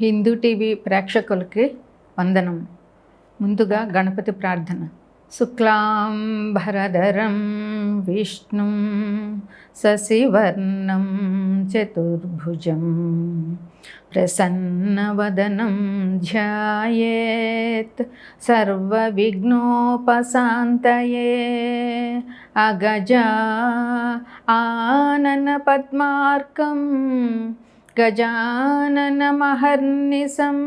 Hindu TV ప్రేక్షకులకి వందనం. ముందుగా గణపతి ప్రార్థన. శుక్లాంబరధరం విష్ణు శశివర్ణం చతుర్భుజం ప్రసన్నవదనం ధ్యాయేత్ సర్వవిఘ్నోపశాంతయే అగజ ఆనన పద్మార్కం గజాననమహర్నిశం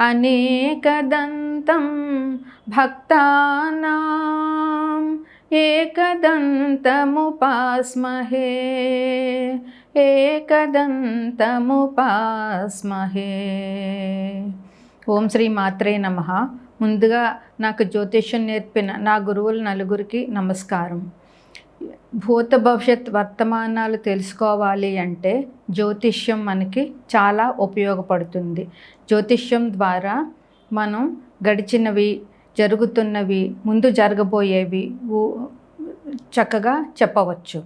అనేకదంతం భక్తానాం ఏకదంతముపాస్మహే ఏకదంతముపాస్మహే. ఓం శ్రీ మాత్రే నమ. ముందుగా నాకు జ్యోతిష్యం నేర్పిన నా గురువులు నలుగురికి నమస్కారం. భూత భవిష్యత్ వర్తమానాలు తెలుసుకోవాలి అంటే జ్యోతిష్యం మనకి చాలా ఉపయోగపడుతుంది. జ్యోతిష్యం ద్వారా మనం గడిచినవి జరుగుతున్నవి ముందు జరగబోయేవి చక్కగా చెప్పవచ్చు.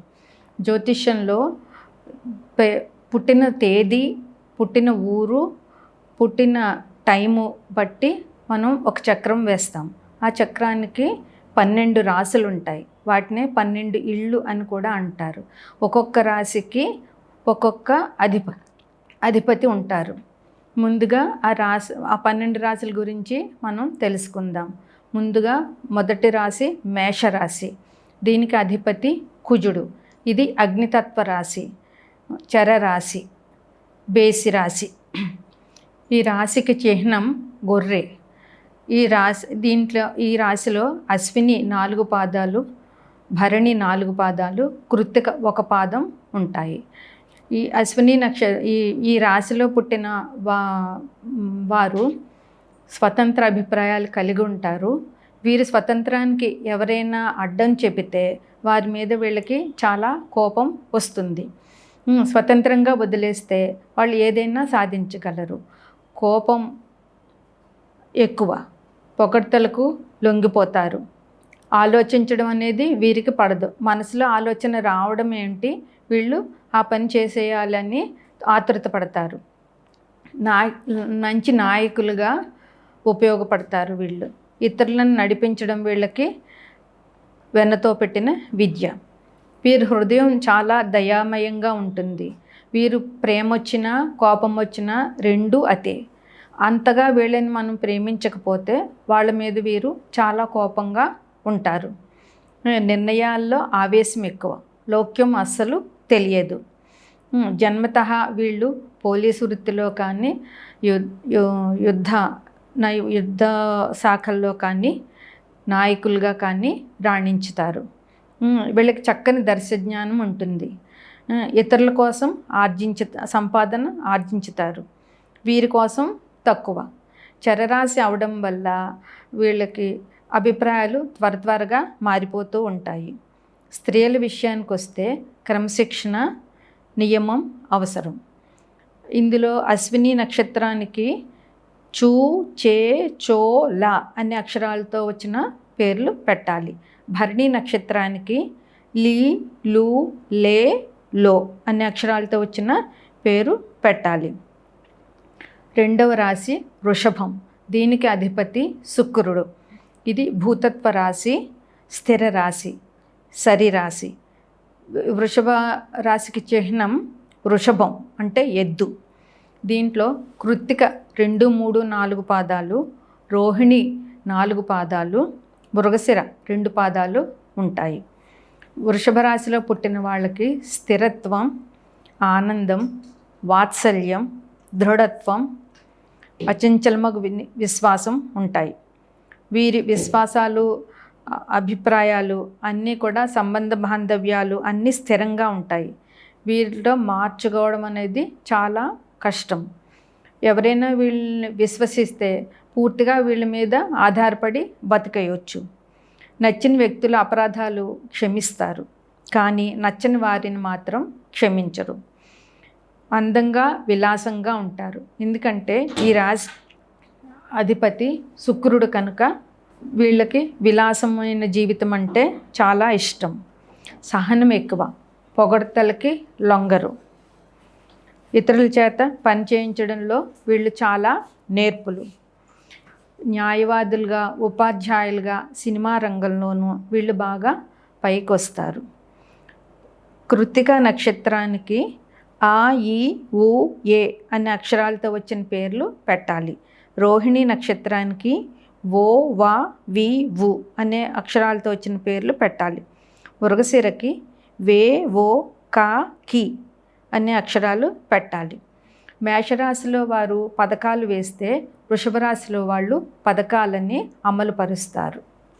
జ్యోతిష్యంలో పుట్టిన తేదీ పుట్టిన ఊరు పుట్టిన టైము బట్టి మనం ఒక చక్రం వేస్తాం. ఆ చక్రానికి పన్నెండు రాసులు ఉంటాయి వాటినే పన్నెండు ఇళ్ళు అని కూడా అంటారు. ఒక్కొక్క రాశికి ఒక్కొక్క అధిప అధిపతి ఉంటారు. ముందుగా ఆ రాశి ఆ పన్నెండు రాశుల గురించి మనం తెలుసుకుందాం. ముందుగా మొదటి రాశి మేషరాశి. దీనికి అధిపతి కుజుడు. ఇది అగ్నితత్వ రాశి చరరాశి బేసి రాశి. ఈ రాశికి చిహ్నం గొర్రె. ఈ రాశి దీంట్లో ఈ రాశిలో అశ్విని నాలుగు పాదాలు భరణి నాలుగు పాదాలు కృత్తిక ఒక పాదం ఉంటాయి. ఈ అశ్విని నక్ష ఈ ఈ రాశిలో పుట్టిన వా వారు స్వతంత్ర అభిప్రాయాలు కలిగి ఉంటారు. వీరి స్వతంత్రానికి ఎవరైనా అడ్డం చెబితే వారి మీద వీళ్ళకి చాలా కోపం వస్తుంది. స్వతంత్రంగా వదిలేస్తే వాళ్ళు ఏదైనా సాధించగలరు. కోపం ఎక్కువ. పొగడ్తలకు లొంగిపోతారు. ఆలోచించడం అనేది వీరికి పడదు. మనసులో ఆలోచన రావడం ఏంటి? వీళ్ళు ఆ పని చేసేయాలని ఆతృత పడతారు. నాయ మంచి నాయకులుగా ఉపయోగపడతారు వీళ్ళు. ఇతరులను నడిపించడం వీళ్ళకి వెన్నతో పెట్టిన విద్య. వీరి హృదయం చాలా దయామయంగా ఉంటుంది. వీరు ప్రేమ వచ్చినా కోపం వచ్చినా రెండూ అతే. అంతగా వీళ్ళని మనం ప్రేమించకపోతే వాళ్ళ మీద వీరు చాలా కోపంగా ఉంటారు. నిర్ణయాల్లో ఆవేశం ఎక్కువ. లోక్యం అస్సలు తెలియదు. జన్మత వీళ్ళు పోలీసు వృత్తిలో కానీ యు- యుద్ధ యుద్ధ శాఖల్లో కానీ నాయకులుగా కానీ రాణించుతారు. వీళ్ళకి చక్కని దర్శజ్ఞానం ఉంటుంది. ఇతరుల కోసం ఆర్జించ సంపాదన ఆర్జించుతారు. వీరి కోసం తక్కువ. చరరాశి అవడం వల్ల వీళ్ళకి అభిప్రాయాలు త్వర త్వరగా మారిపోతూ ఉంటాయి. స్త్రీల విషయానికి వస్తే క్రమశిక్షణ నియమం అవసరం. ఇందులో అశ్విని నక్షత్రానికి చూ చే చో లా అనే అక్షరాలతో వచ్చిన పేర్లు పెట్టాలి. భరణి నక్షత్రానికి లీ లు లే లో అనే అక్షరాలతో వచ్చిన పేరు పెట్టాలి. రెండవ రాశి వృషభం. దీనికి అధిపతి శుక్రుడు. ఇది భూతత్వ రాశి స్థిర రాశి సరి రాశి. వృషభ రాశికి చిహ్నం వృషభం అంటే ఎద్దు. దీంట్లో కృత్తిక రెండు మూడు నాలుగు పాదాలు రోహిణి నాలుగు పాదాలు మృగశిర రెండు పాదాలు ఉంటాయి. వృషభ రాశిలో పుట్టిన వాళ్ళకి స్థిరత్వం ఆనందం వాత్సల్యం దృఢత్వం అచంచలమగు విశ్వాసం ఉంటాయి. వీరి విశ్వాసాలు అభిప్రాయాలు అన్నీ కూడా సంబంధ బాంధవ్యాలు అన్నీ స్థిరంగా ఉంటాయి. వీరిలో మార్చుకోవడం అనేది చాలా కష్టం. ఎవరైనా వీళ్ళని విశ్వసిస్తే పూర్తిగా వీళ్ళ మీద ఆధారపడి బతికేయచ్చు. నచ్చిన వ్యక్తుల అపరాధాలు క్షమిస్తారు. కానీ నచ్చని వారిని మాత్రం క్షమించరు. అందంగా విలాసంగా ఉంటారు. ఎందుకంటే ఈ రాశి అధిపతి శుక్రుడు కనుక వీళ్ళకి విలాసమైన జీవితం అంటే చాలా ఇష్టం. సహనం ఎక్కువ. పొగడ్తలకి లొంగరు. ఇతరుల చేత పని చేయించడంలో వీళ్ళు చాలా నేర్పులు. న్యాయవాదులుగా ఉపాధ్యాయులుగా సినిమా రంగంలోనూ వీళ్ళు బాగా పైకి వస్తారు నక్షత్రానికి ఆ ఈ ఊ ఏ అనే అక్షరాలతో వచ్చిన పేర్లు పెట్టాలి. రోహిణి నక్షత్రానికి ఓ వా వి ఉ అనే అక్షరాలతో వచ్చిన పేర్లు పెట్టాలి. మృగశిరకి వే ఓ కా కి అనే అక్షరాలు పెట్టాలి. మేషరాశిలో వారు పథకాలు వేస్తే వృషభ రాశిలో వాళ్ళు పథకాలని అమలు పరుస్తారు.